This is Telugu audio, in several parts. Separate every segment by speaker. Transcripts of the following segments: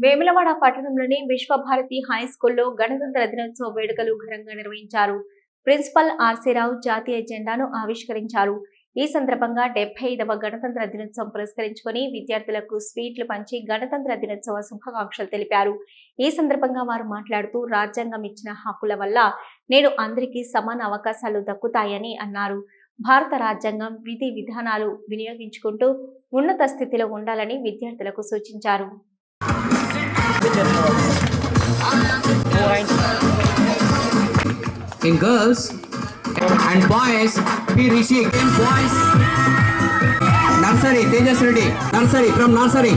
Speaker 1: వేములవాడ పట్టణంలోని విశ్వభారతి హై స్కూల్లో గణతంత్ర దినోత్సవ వేడుకలు ఘనంగా నిర్వహించారు. ప్రిన్సిపల్ ఆర్సీరావు జాతీయ జెండాను ఆవిష్కరించారు. ఈ సందర్భంగా డెబ్బై ఐదవ గణతంత్ర దినోత్సవం పురస్కరించుకొని విద్యార్థులకు స్వీట్లు పంచి గణతంత్ర దినోత్సవ శుభాకాంక్షలు తెలిపారు. ఈ సందర్భంగా వారు మాట్లాడుతూ రాజ్యాంగం ఇచ్చిన హక్కుల వల్ల నేడు అందరికీ సమాన అవకాశాలు దక్కుతాయని అన్నారు. భారత రాజ్యాంగం విధి విధానాలు వినియోగించుకుంటూ ఉన్నత స్థితిలో ఉండాలని విద్యార్థులకు సూచించారు.
Speaker 2: In girls and boys P Rishi again boys. Nursery Tejas Reddy. Nursery from nursery.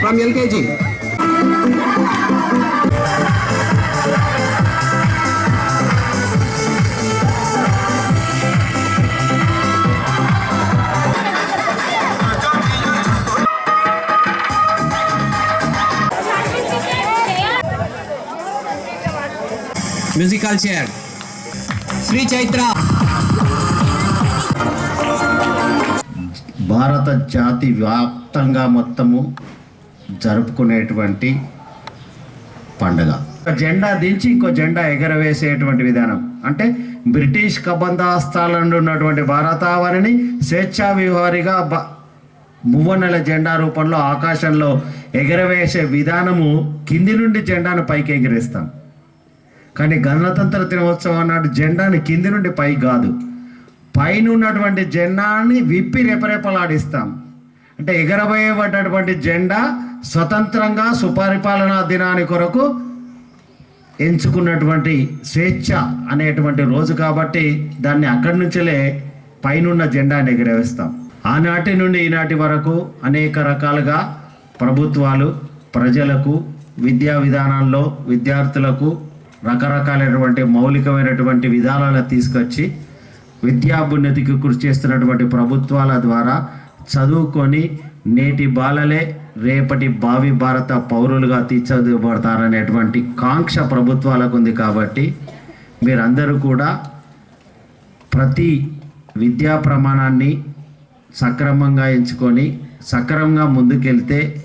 Speaker 2: From LKG musical chair. Shri Chaitra.
Speaker 3: భారత జాతి వ్యాప్తంగా మొత్తము జరుపుకునేటువంటి పండుగ. జెండా దించి ఇంకో జెండా ఎగరవేసేటువంటి విధానం. అంటే బ్రిటిష్ కబంధాస్తాల నుండి ఉన్నటువంటి భారతావనిని స్వేచ్ఛా విహారిగా బ మువ్వన్నెల జెండా రూపంలో ఆకాశంలో ఎగరవేసే విధానము కింది నుండి జెండాను పైకి ఎగిరేస్తాం కానీ గణతంత్ర దినోత్సవం నాటి జెండాని కింది నుండి పై కాదు. పైన ఉన్నటువంటి జెండాని విప్పి రెపరెపలాడిస్తాం. అంటే ఎగరబోయేటటువంటి జెండా స్వతంత్రంగా సుపరిపాలనా దినాని కొరకు ఎంచుకున్నటువంటి స్వేచ్ఛ అనేటువంటి రోజు కాబట్టి దాన్ని అక్కడి నుంచే పైనున్న జెండాని ఎగరవేస్తాం. ఆనాటి నుండి ఈనాటి వరకు అనేక రకాలుగా ప్రభుత్వాలు ప్రజలకు విద్యా విధానాల్లో విద్యార్థులకు రకరకాలైనటువంటి మౌలికమైనటువంటి విధానాలను తీసుకొచ్చి విద్యాభున్నతికి కృషి చేస్తున్నటువంటి ప్రభుత్వాల ద్వారా చదువుకొని నేటి బాలలే రేపటి భావి భారత పౌరులుగా తీర్చబడతారనేటువంటి కాంక్ష ప్రభుత్వాలకు ఉంది కాబట్టి మీరందరూ కూడా ప్రతి విద్యా ప్రమాణాన్ని సక్రమంగా ఎంచుకొని సక్రమంగా ముందుకెళ్తే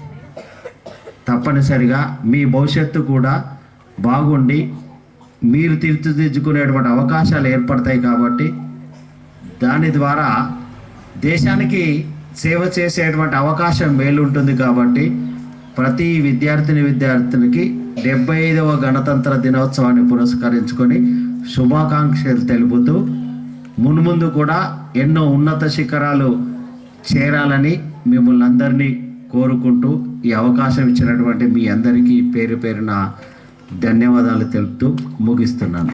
Speaker 3: తప్పనిసరిగా మీ భవిష్యత్తు కూడా బాగుండి మీరు తీర్చిదిద్దుకునేటువంటి అవకాశాలు ఏర్పడతాయి కాబట్టి దాని ద్వారా దేశానికి సేవ చేసేటువంటి అవకాశం మేలుంటుంది కాబట్టి ప్రతి విద్యార్థిని విద్యార్థినికి డెబ్బై ఐదవ గణతంత్ర దినోత్సవాన్ని పురస్కరించుకొని శుభాకాంక్షలు తెలుపుతూ మున్ముందు కూడా ఎన్నో ఉన్నత శిఖరాలు చేరాలని మిమ్మల్ని అందరినీ కోరుకుంటూ ఈ అవకాశం ఇచ్చినటువంటి మీ అందరికీ పేరు పేరున ధన్యవాదాలు తెలుపుతూ ముగిస్తున్నాను.